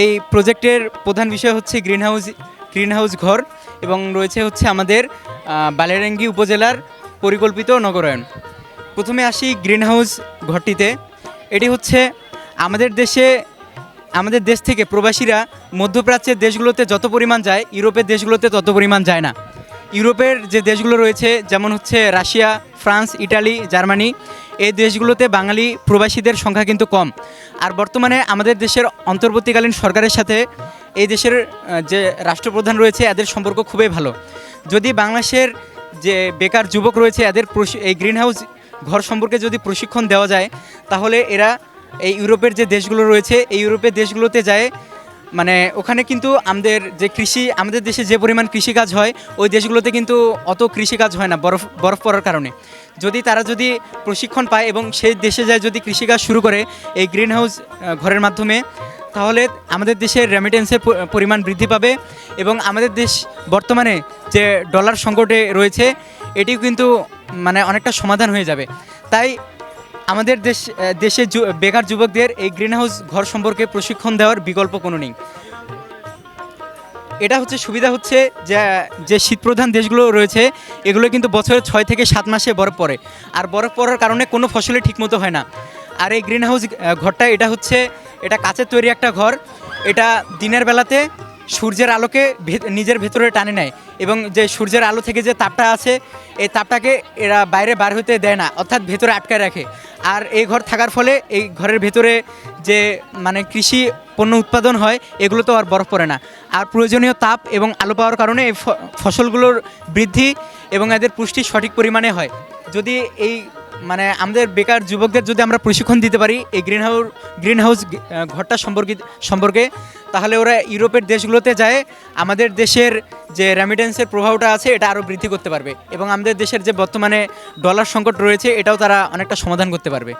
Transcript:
এই প্রজেক্টের প্রধান বিষয় হচ্ছে গ্রিন হাউস গ্রিন হাউস ঘর এবং রয়েছে হচ্ছে আমাদের বালেরাঙ্গি উপজেলার পরিকল্পিত নগরায়ন। প্রথমে আসি গ্রিন হাউস ঘরটিতে। এটি হচ্ছে আমাদের দেশে, আমাদের দেশ থেকে প্রবাসীরা মধ্যপ্রাচ্যের দেশগুলোতে যত পরিমাণ যায়, ইউরোপের দেশগুলোতে তত পরিমাণ যায় না। ইউরোপের যে দেশগুলো রয়েছে, যেমন হচ্ছে রাশিয়া, ফ্রান্স, ইটালি, জার্মানি, এই দেশগুলোতে বাঙালি প্রবাসীদের সংখ্যা কিন্তু কম। আর বর্তমানে আমাদের দেশের অন্তর্বর্তীকালীন সরকারের সাথে এই দেশের যে রাষ্ট্রপ্রধান রয়েছে, এদের সম্পর্ক খুবই ভালো। যদি বাংলাদেশের যে বেকার যুবক রয়েছে, এদের এই গ্রিন হাউস ঘর সম্পর্কে যদি প্রশিক্ষণ দেওয়া যায়, তাহলে এরা এই ইউরোপের যে দেশগুলো রয়েছে, এই ইউরোপের দেশগুলোতে যায় মানে ওখানে কিন্তু আমাদের যে কৃষি, আমাদের দেশে যে পরিমাণ কৃষিকাজ হয়, ওই দেশগুলোতে কিন্তু অত কৃষিকাজ হয় না, বরফ বরফ পড়ার কারণে। যদি তারা যদি প্রশিক্ষণ পায় এবং সেই দেশে যায় যদি কৃষিকাজ শুরু করে এই গ্রিন হাউস ঘরের মাধ্যমে, তাহলে আমাদের দেশের রেমিটেন্সের পরিমাণ বৃদ্ধি পাবে এবং আমাদের দেশ বর্তমানে যে ডলার সংকটে রয়েছে, এটিও কিন্তু মানে অনেকটা সমাধান হয়ে যাবে। তাই আমাদের দেশ দেশে বেকার যুবকদের এই গ্রিন হাউস ঘর সম্পর্কে প্রশিক্ষণ দেওয়ার বিকল্প কোনো নেই। এটা হচ্ছে সুবিধা হচ্ছে যে যে শীতপ্রধান দেশগুলো রয়েছে, এগুলো কিন্তু বছরের ছয় থেকে সাত মাসে বরফ পড়ে। আর বরফ পড়ার কারণে কোনো ফসলে ঠিকমতো হয় না। আর এই গ্রিন হাউস ঘরটা এটা হচ্ছে, এটা কাচের তৈরি একটা ঘর। এটা দিনের বেলাতে সূর্যের আলোকে নিজের ভেতরে টানে নেয় এবং যে সূর্যের আলো থেকে যে তাপটা আছে, এই তাপটাকে এরা বাইরে বার হতে দেয় না, অর্থাৎ ভেতরে আটকায় রাখে। আর এই ঘর থাকার ফলে এই ঘরের ভেতরে যে মানে কৃষি পণ্য উৎপাদন হয়, এগুলো তো আর বরফ পড়ে না। আর প্রয়োজনীয় তাপ এবং আলো পাওয়ার কারণে এই ফসলগুলোর বৃদ্ধি এবং এদের পুষ্টি সঠিক পরিমাণে হয়। যদি এই মানে আমাদের বেকার যুবকদের যদি আমরা প্রশিক্ষণ দিতে পারি এই গ্রিন হাউস গ্রিন হাউস ঘরটা সম্পর্কিত সম্পর্কে, তাহলে ওরা ইউরোপের দেশগুলোতে যায়, আমাদের দেশের যে রেমিটেন্সের প্রভাবটা আছে, এটা আরও বৃদ্ধি করতে পারবে এবং আমাদের দেশের যে বর্তমানে ডলার সংকট রয়েছে, এটাও তারা অনেকটা সমাধান করতে পারবে।